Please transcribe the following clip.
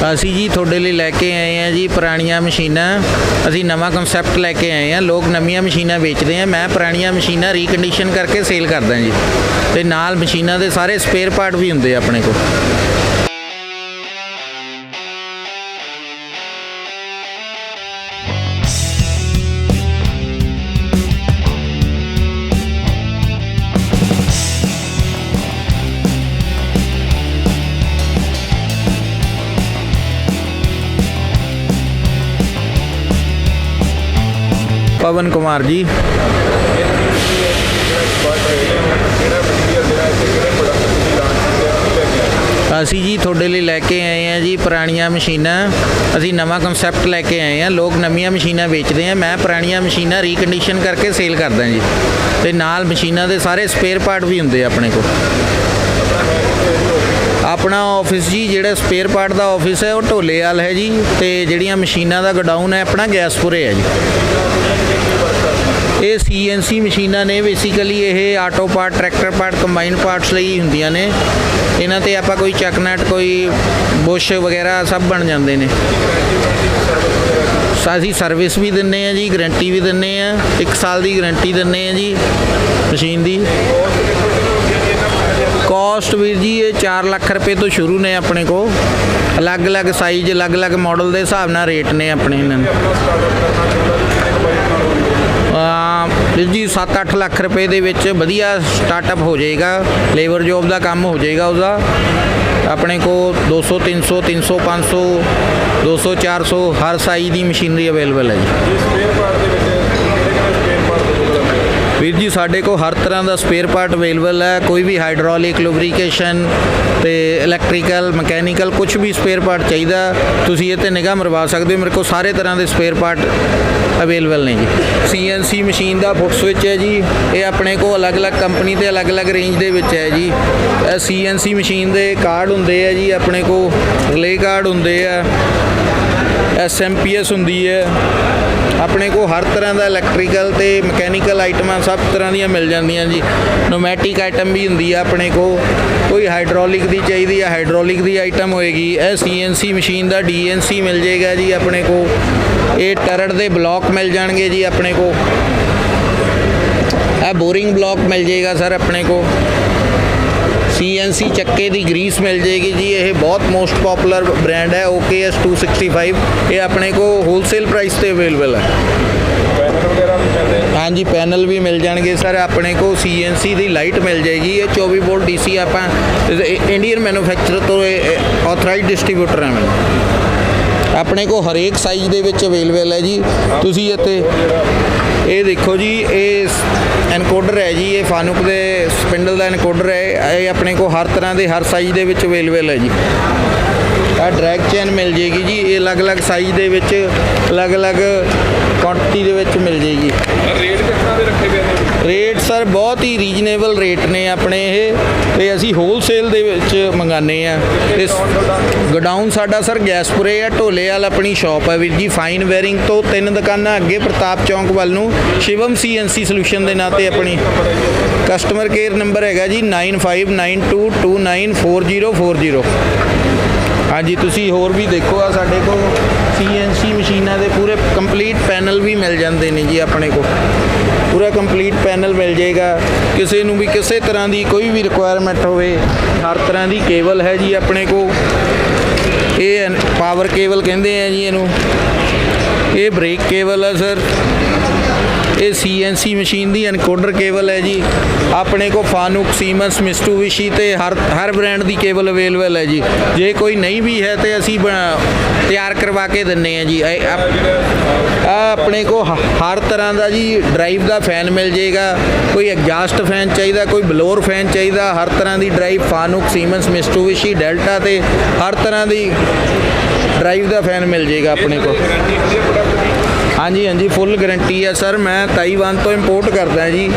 ਅਸੀਂ ਜੀ ਤੁਹਾਡੇ ਲਈ ਲੈ ਕੇ ਆਏ ਆ ਜੀ ਪੁਰਾਣੀਆਂ ਮਸ਼ੀਨਾਂ। ਅਸੀਂ ਨਵਾਂ ਕਨਸੈਪਟ ਲੈ ਕੇ ਆਏ ਆ ਲੋਕ ਨਵੀਆਂ ਮਸ਼ੀਨਾਂ ਵੇਚਦੇ ਆ। ਮੈਂ ਪੁਰਾਣੀਆਂ ਮਸ਼ੀਨਾਂ ਰੀਕੰਡੀਸ਼ਨ ਕਰਕੇ ਸੇਲ ਕਰਦਾ ਜੀ। ਤੇ ਨਾਲ ਮਸ਼ੀਨਾਂ ਦੇ ਸਾਰੇ ਸਪੇਅਰ ਪਾਰਟ ਵੀ ਹੁੰਦੇ ਆ ਆਪਣੇ ਕੋਲ। ਪਵਨ ਕੁਮਾਰ ਜੀ। ਅਸੀਂ ਜੀ ਤੁਹਾਡੇ ਲਈ ਲੈ ਕੇ ਆਏ ਆ ਜੀ ਪੁਰਾਣੀਆਂ ਮਸ਼ੀਨਾਂ। ਅਸੀਂ ਨਵਾਂ ਕਨਸੈਪਟ ਲੈ ਕੇ ਆਏ ਆ ਲੋਕ ਨਵੀਆਂ ਮਸ਼ੀਨਾਂ ਵੇਚਦੇ ਆ। ਮੈਂ ਪੁਰਾਣੀਆਂ ਮਸ਼ੀਨਾਂ ਰੀਕੰਡੀਸ਼ਨ ਕਰਕੇ ਸੇਲ ਕਰਦਾ ਜੀ। ਤੇ ਨਾਲ ਮਸ਼ੀਨਾਂ ਦੇ ਸਾਰੇ ਸਪੇਅਰ ਪਾਰਟ ਵੀ ਹੁੰਦੇ ਆ ਆਪਣੇ ਕੋਲ। ਆਪਣਾ ਆਫਿਸ ਜੀ, ਜਿਹੜਾ ਸਪੇਅਰ ਪਾਰਟ ਦਾ ਆਫਿਸ ਹੈ, ਉਹ ਢੋਲੇ ਵਾਲ ਹੈ ਜੀ। ਤੇ ਜਿਹੜੀਆਂ ਮਸ਼ੀਨਾਂ ਦਾ ਗੋਡਾਊਨ ਹੈ, ਆਪਣਾ ਗੈਸਪੁਰੇ ਹੈ ਜੀ। ਇਹ ਸੀਐਨਸੀ ਮਸ਼ੀਨਾਂ ਨੇ ਬੇਸਿਕਲੀ ਇਹ auto part tractor part combine parts ਲਈ ਹੁੰਦੀਆਂ ਨੇ। ਇਹਨਾਂ ਤੇ ਆਪਾਂ ਕੋਈ ਚੱਕ ਕੋਈ ਬੁਸ਼ ਵਗੈਰਾ ਸਭ ਬਣ ਜਾਂਦੇ ਨੇ। ਸਾ- ਅਸੀਂ ਸਰਵਿਸ ਵੀ ਦਿੰਨੇ ਆ ਜੀ ਗਾਰੰਟੀ ਵੀ ਦਿੰਨੇ ਆ। 1 ਸਾਲ ਦੀ ਗਾਰੰਟੀ ਦਿੰਨੇ ਆ ਜੀ, ਮਸ਼ੀਨ ਦੀ। ਕਾਸਟ ਵੀਰ ਜੀ, ਇਹ 4 ਲੱਖ ਰੁਪਏ ਤੋਂ ਸ਼ੁਰੂ ਨੇ ਆਪਣੇ ਕੋ ਅਲੱਗ-ਅਲੱਗ ਸਾਈਜ਼ ਅਲੱਗ-ਅਲੱਗ ਮਾਡਲ ਦੇ ਹਿਸਾਬ ਨਾਲ ਰੇਟ ਨੇ ਆਪਣੇ ਇਹਨਾਂ ਦੇ। ਵੀਰ ਜੀ 7-8 ਲੱਖ ਰੁਪਏ ਦੇ ਵਿੱਚ ਵਧੀਆ ਸਟਾਰਟਅਪ ਹੋ ਜਾਏਗਾ ਲੇਬਰ ਜੋਬ ਦਾ ਕੰਮ ਹੋ ਜਾਏਗਾ ਉਹਦਾ। ਆਪਣੇ ਕੋ 200 300 300 500 200 400 ਹਰ ਸਾਈਜ਼ ਦੀ ਮਸ਼ੀਨਰੀ ਅਵੇਲੇਬਲ ਹੈ ਜੀ। ਸਪੇਅਰ ਪਾਰਟ ਦੇ ਵਿੱਚ ਕਿਹੜੇ ਕਿਹੜੇ ਸਪੇਅਰ ਪਾਰਟ ਉਪਲਬਧ ਹੈ ਵੀਰ ਜੀ, ਸਾਡੇ ਕੋਲ ਹਰ ਤਰ੍ਹਾਂ ਦਾ ਸਪੇਅਰ ਪਾਰਟ ਅਵੇਲੇਬਲ ਹੈ। ਕੋਈ ਵੀ ਹਾਈਡ੍ਰੋਲਿਕ ਲੁਬਰੀਕੇਸ਼ਨ ਤੇ ਇਲੈਕਟ੍ਰੀਕਲ ਮਕੈਨੀਕਲ ਕੁਝ ਵੀ ਸਪੇਅਰ ਪਾਰਟ ਚਾਹੀਦਾ, ਤੁਸੀਂ ਇਹ ਤੇ ਨਿਗਾਹ ਮਰਵਾ ਸਕਦੇ ਹੋ। ਮੇਰੇ ਕੋਲ ਸਾਰੇ ਤਰ੍ਹਾਂ ਦੇ ਸਪੇਅਰ ਪਾਰਟ ਅਵੇਲੇਬਲ ਨੇ ਜੀ। ਸੀਐਨਸੀ ਮਸ਼ੀਨ ਦਾ ਫੁੱਟ ਸਵਿਚ ਹੈ ਜੀ। ਇਹ ਆਪਣੇ ਕੋਲ ਅਲੱਗ-ਅਲੱਗ ਕੰਪਨੀ ਤੇ ਅਲੱਗ-ਅਲੱਗ ਰੇਂਜ ਦੇ ਵਿੱਚ ਹੈ ਜੀ। ਇਹ ਸੀਐਨਸੀ ਮਸ਼ੀਨ ਦੇ ਕਾਰਡ ਹੁੰਦੇ ਆ ਜੀ। ਆਪਣੇ ਕੋਲ ਰਿਲੇ ਕਾਰਡ ਹੁੰਦੇ ਆ। ਐਸਐਮਪੀਐਸ ਹੁੰਦੀ ਹੈ। ਆਪਣੇ ਕੋਲ ਹਰ ਤਰ੍ਹਾਂ ਦਾ ਇਲੈਕਟ੍ਰੀਕਲ ਤੇ ਮਕੈਨੀਕਲ ਆਈਟਮਾਂ ਸਭ ਤਰ੍ਹਾਂ ਦੀਆਂ ਮਿਲ ਜਾਂਦੀਆਂ ਜੀ। ਨੋਮੈਟਿਕ ਆਈਟਮ ਵੀ ਹੁੰਦੀ ਆ ਆਪਣੇ ਕੋਲ। ਕੋਈ ਹਾਈਡ੍ਰੋਲਿਕ ਦੀ ਚਾਹੀਦੀ ਆ ਹਾਈਡ੍ਰੋਲਿਕ ਦੀ ਆਈਟਮ ਹੋਏਗੀ। ਇਹ ਸੀਐਨਸੀ ਮਸ਼ੀਨ ਦਾ ਡੀਐਨਸੀ ਮਿਲ ਜਾਏਗਾ ਜੀ ਆਪਣੇ ਕੋਲ। ਇਹ ਟਰੜ ਦੇ ਬਲੌਕ ਮਿਲ ਜਾਣਗੇ ਜੀ ਆਪਣੇ ਕੋਲ। ਇਹ ਬੋਰਿੰਗ ਬਲੌਕ ਮਿਲ ਜਾਏਗਾ ਸਰ ਆਪਣੇ ਕੋਲ। ਸੀਐਨਸੀ ਚੱਕੇ ਦੀ ਗਰੀਸ ਮਿਲ ਜਾਏਗੀ ਜੀ ਇਹ ਬਹੁਤ ਮੋਸਟ ਪਪੂਲਰ ਬ੍ਰਾਂਡ ਹੈ OKS 265 ਇਹ ਆਪਣੇ ਕੋ ਹੋਲਸੇਲ ਪ੍ਰਾਈਸ ਤੇ ਅਵੇਲੇਬਲ ਹੈ। ਪੈਨਲ ਵਗੈਰਾ ਵੀ ਮਿਲਦੇ ਨੇ? ਹਾਂਜੀ ਪੈਨਲ ਵੀ ਮਿਲ ਜਾਣਗੇ ਸਰ ਆਪਣੇ ਕੋ ਸੀਐਨਸੀ ਦੀ ਲਾਈਟ ਮਿਲ ਜਾਏਗੀ ਇਹ 24 ਵੋਲਟ ਡੀਸੀ ਆਪਾਂ ਇੰਡੀਅਨ ਮੈਨੂਫੈਕਚਰਰ ਤੋਂ ਆਥਰਾਈਜ਼ਡ ਡਿਸਟ੍ਰੀਬਿਊਟਰ ਹੈ ਮੈਨੂੰ। ਆਪਣੇ ਕੋ ਹਰੇਕ ਸਾਈਜ਼ ਦੇ ਵਿੱਚ ਅਵੇਲੇਬਲ ਹੈ ਜੀ ਤੁਸੀਂ ਇੱਥੇ ਇਹ ਦੇਖੋ ਜੀ, ਇਹ ਐਨਕੋਡਰ ਹੈ ਜੀ, ਇਹ ਫਾਨੂਕ ਦੇ ਸਪਿੰਡਲ ਦਾ ਐਨਕੋਡਰ ਹੈ। ਇਹ ਆਪਣੇ ਕੋ ਹਰ ਤਰ੍ਹਾਂ ਦੇ, ਹਰ ਸਾਈਜ਼ ਦੇ ਵਿੱਚ ਅਵੇਲੇਬਲ ਹੈ ਜੀ। ਆ ਡਰੈਗ ਚੇਨ ਮਿਲ ਜੇਗੀ ਜੀ, ਇਹ ਅਲੱਗ-ਅਲੱਗ ਸਾਈਜ਼ ਦੇ ਵਿੱਚ, ਅਲੱਗ-ਅਲੱਗ ਕੁਆਂਟੀਟੀ ਦੇ ਵਿੱਚ ਮਿਲ ਜੇਗੀ ਰੇਟ ਕਿਸ ਤਰ੍ਹਾਂ ਦੇ ਰੱਖੇ ਗਏ ਨੇ ਰੇਟ ਸਰ, ਬਹੁਤ ਹੀ ਰੀਜਨੇਬਲ ਰੇਟ ਨੇ ਆਪਣੇ ਇਹ ਤੇ ਅਸੀਂ ਹੋਲਸੇਲ ਦੇ ਵਿੱਚ ਮੰਗਾਨੇ ਆ ਤੇ ਗੋਡਾਊਨ ਸਾਡਾ ਸਰ ਗੈਸਪੁਰੇ ਆ, ਢੋਲੇ ਵਾਲ ਆਪਣੀ ਸ਼ਾਪ ਹੈ ਵੀਰ ਜੀ ਫਾਈਨ ਵੇਅਰਿੰਗ ਤੋਂ ਤਿੰਨ ਦੁਕਾਨਾਂ ਅੱਗੇ ਪ੍ਰਤਾਪ ਚੌਂਕ ਵੱਲ ਨੂੰ, ਸ਼ਿਵਮ ਸੀਐਨਸੀ ਸੋਲੂਸ਼ਨ ਦੇ ਨਾਂ ਤੇ ਆਪਣੀ ਕਸਟਮਰ ਕੇਅਰ ਨੰਬਰ ਹੈਗਾ ਜੀ 9592294040 ਹਾਂਜੀ, ਤੁਸੀਂ ਹੋਰ ਵੀ ਦੇਖੋ ਆ ਸਾਡੇ ਕੋਲ ਸੀਐਨਸੀ ਮਸ਼ੀਨਾਂ ਦੇ ਪੂਰੇ ਕੰਪਲੀਟ ਪੈਨਲ ਵੀ ਮਿਲ ਜਾਂਦੇ ਨੇ ਜੀ ਆਪਣੇ ਕੋਲ। ਪੂਰਾ ਕੰਪਲੀਟ ਪੈਨਲ ਮਿਲ ਜਾਏਗਾ। ਕਿਸੇ ਨੂੰ ਵੀ ਕਿਸੇ ਤਰ੍ਹਾਂ ਦੀ ਕੋਈ ਵੀ ਰਿਕੁਆਇਰਮੈਂਟ ਹੋਵੇ, ਹਰ ਤਰ੍ਹਾਂ ਦੀ ਕੇਬਲ ਹੈ ਜੀ ਆਪਣੇ ਕੋਲ। ਇਹ ਪਾਵਰ ਕੇਬਲ ਕਹਿੰਦੇ ਆ ਜੀ ਇਹਨੂੰ। ਇਹ ਬ੍ਰੇਕ ਕੇਬਲ ਹੈ ਸਰ। ਇਹ ਸੀਐਨਸੀ ਮਸ਼ੀਨ ਦੀ ਐਨਕੋਡਰ ਕੇਬਲ ਹੈ ਜੀ। ਆਪਣੇ ਕੋ ਫਾਨੂਕ ਸੀਮਨਸ ਮਿਸਟੂਵਿਸ਼ੀ ਤੇ ਹਰ ਹਰ ਬ੍ਰਾਂਡ ਦੀ ਕੇਬਲ ਅਵੇਲੇਬਲ ਹੈ ਜੀ। ਜੇ ਕੋਈ ਨਹੀਂ ਵੀ ਹੈ ਤੇ ਅਸੀਂ ਬ- ਤਿਆਰ ਕਰਵਾ ਕੇ ਦਿੰਨੇ ਆ ਜੀ। ਆ ਆਪਣੇ ਕੋ ਹ- ਹਰ ਤਰ੍ਹਾਂ ਦਾ ਜੀ ਡਰਾਈਵ ਦਾ ਫੈਨ ਮਿਲ ਜਾਏਗਾ ਕੋਈ ਐਗਜ਼ਾਸਟ ਫੈਨ ਚਾਹੀਦਾ, ਕੋਈ ਬਲੋਰ ਫੈਨ ਚਾਹੀਦਾ, ਹਰ ਤਰ੍ਹਾਂ ਦੀ ਡਰਾਈਵ ਫਾਨੂਕ ਸੀਮਨਸ ਮਿਸਟੂਵਿਸ਼ੀ ਡੈਲਟਾ ਤੇ ਹਰ ਤਰ੍ਹਾਂ ਦੀ ਡਰਾਈਵ ਦਾ ਫੈਨ ਮਿਲ ਜਾਏਗਾ ਆਪਣੇ ਕੋਲ। ਹਾਂਜੀ ਹਾਂਜੀ ਫੁੱਲ ਗਾਰੰਟੀ ਹੈ ਸਰ ਮੈਂ ਤਾਈਵਾਨ ਤੋਂ ਇੰਪੋਰਟ ਕਰਦਾ ਜੀ।